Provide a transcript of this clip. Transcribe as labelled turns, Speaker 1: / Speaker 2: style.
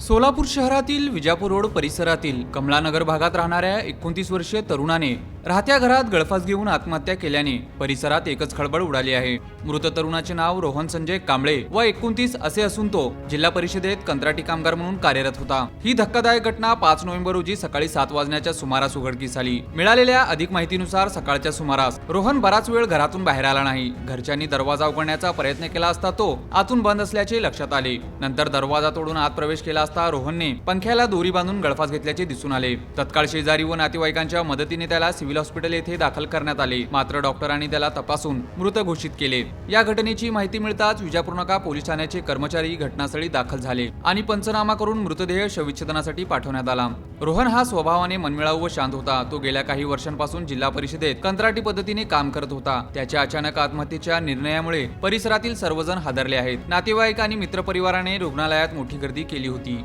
Speaker 1: सोलापूर शहरातील विजापूर रोड परिसरातील कमलानगर भागात राहणाऱ्या एकोणतीस वर्षीय तरुणाने राहत्या घरात गळफास घेऊन आत्महत्या केल्याने परिसरात एकच खळबळ उडाली आहे. मृत तरुणाचे नाव रोहन संजय कांबळे व एकोणतीस असे असून तो जिल्हा परिषदेत कंत्राटी कामगार म्हणून कार्यरत होता. ही धक्कादायक घटना पाच नोव्हेंबर रोजी सकाळी सात वाजण्याच्या सुमारास उघडकीस आली. मिळालेल्या अधिक माहितीनुसार सकाळच्या सुमारास रोहन बराच वेळ घरातून बाहेर आला नाही. घरच्यांनी दरवाजा उघडण्याचा प्रयत्न केला असता तो आतून बंद असल्याचे लक्षात आले. नंतर दरवाजा तोडून आत प्रवेश केला असता रोहनने पंख्याला दोरी बांधून गळफास घेतल्याचे दिसून आले. तत्काळ शेजारी व नातेवाईकांच्या मदतीने त्याला सिव्हिल हॉस्पिटल येथे दाखल करण्यात आले. मात्र डॉक्टरांनी त्याला तपासून मृत घोषित केले. या घटनेची माहिती मिळताच विजापूर नका पोलीस ठाण्याचे कर्मचारी घटनास्थळी दाखल झाले आणि पंचनामा करून मृतदेह शवविच्छेदनासाठी पाठवण्यात आला. रोहन हा स्वभावाने मनमिळाऊ व शांत होता. तो गेल्या काही वर्षांपासून जिल्हा परिषदेत कंत्राटी पद्धतीने काम करत होता. त्याच्या अचानक आत्महत्येच्या निर्णयामुळे परिसरातील सर्वजण हादरले आहेत. नातेवाईक आणि मित्रपरिवाराने रुग्णालयात मोठी गर्दी केली होती.